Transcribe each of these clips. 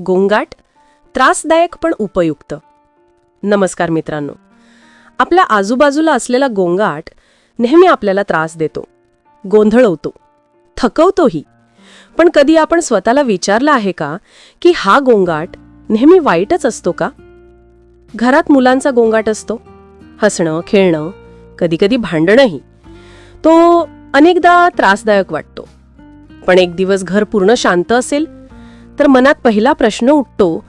गोंगाट त्रासदायक पण उपयुक्त. नमस्कार मित्रांनो. आपल्या आजूबाजूला असलेला गोंगाट नेहमी आपल्याला त्रास देतो. गोंधळवतो. थकवतोही. पण कधी आपण स्वतःला विचारलं आहे का की हा गोंगाट नेहमी वाईटच असतो का? घरात मुलांचा गोंगाट असतो. हसणं खेळणं कधीकधी भांडणंही. तो अनेकदा त्रासदायक वाटतो. पण एक दिवस घर पूर्ण शांत असेल तर मनात पहिला प्रश्न उठतो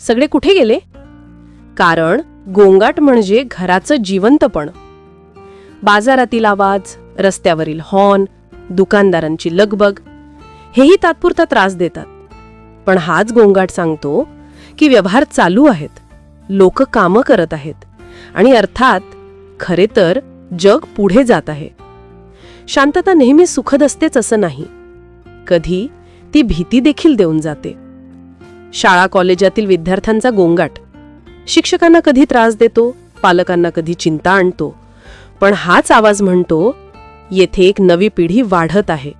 सगळे कुठे गेले? कारण गोंगाट म्हणजे घराचं जिवंतपण. बाजारातील आवाज रस्त्यावरील हॉर्न दुकानदारांची लगबग हेही तात्पुरता त्रास देतात. पण हाच गोंगाट सांगतो की व्यवहार चालू आहेत लोक कामं करत आहेत आणि अर्थात खरे तर जग पुढे जात आहे. शांतता नेहमी सुखद असतेच असं नाही. कधी ती भीती देखील देऊन जाते. शाळा कॉलेजातील विद्यार्थ्यांचा गोंगाट. शिक्षकांना कधी त्रास देतो पालकांना कधी चिंता आणतो पण हाच आवाज म्हणतो येथे एक नवी पिढी वाढत आहे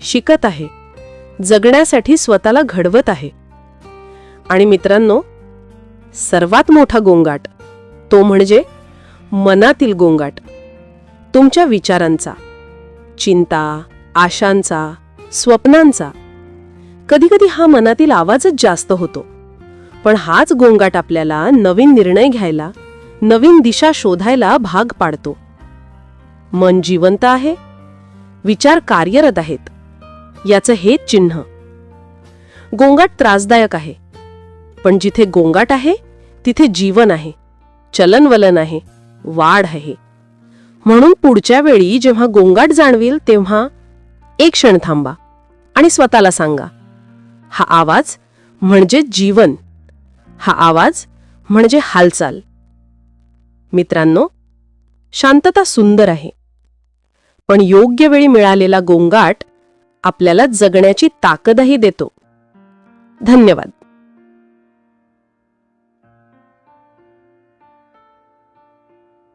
शिकत आहे जगण्यासाठी स्वतःला घडवत आहे. आणि मित्रांनो सर्वात मोठा गोंगाट तो म्हणजे मनातील गोंगाट. तुमच्या विचारांचा चिंता आशांचा स्वप्नांचा कधीकधी हा मनातील आवाजच जास्त होतो. पण हाच गोंगाट आपल्याला नवीन निर्णय घ्यायला नवीन दिशा शोधायला भाग पाडतो. मन जिवंत आहे विचार कार्यरत आहेत याचं हेच चिन्ह. गोंगाट त्रासदायक आहे पण जिथे गोंगाट आहे तिथे जीवन आहे चलनवलन आहे वाढ आहे. म्हणून पुढच्या वेळी जेव्हा गोंगाट जाणवेल तेव्हा एक क्षण थांबा आणि स्वतःला सांगा हा आवाज म्हणजे जीवन. हा आवाज म्हणजे हालचाल. मित्रांनो शांतता सुंदर आहे. पण योग्य वेळी मिळालेला गोंगाट आपल्याला जगण्याची ताकदही देतो. धन्यवाद.